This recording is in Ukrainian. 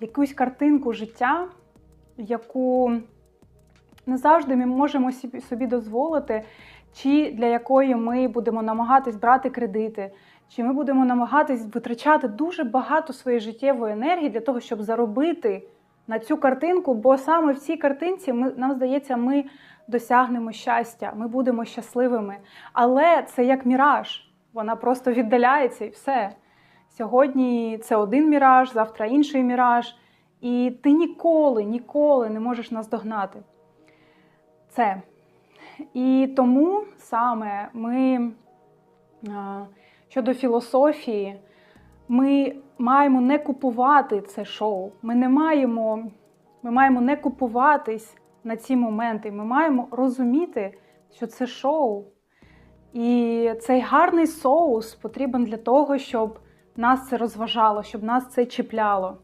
якусь картинку життя, яку не завжди ми можемо собі- дозволити, чи для якої ми будемо намагатись брати кредити, чи ми будемо намагатись витрачати дуже багато своєї життєвої енергії для того, щоб заробити на цю картинку, бо саме в цій картинці ми, нам здається, ми досягнемо щастя, ми будемо щасливими. Але це як міраж, вона просто віддаляється і все. Сьогодні це один міраж, завтра інший міраж, і ти ніколи, ніколи не можеш наздогнати це. І тому саме ми щодо філософії, ми маємо не купувати це шоу. Ми не маємо, ми маємо не купуватись на ці моменти. Ми маємо розуміти, що це шоу. І цей гарний соус потрібен для того, щоб нас це розважало, щоб нас це чіпляло.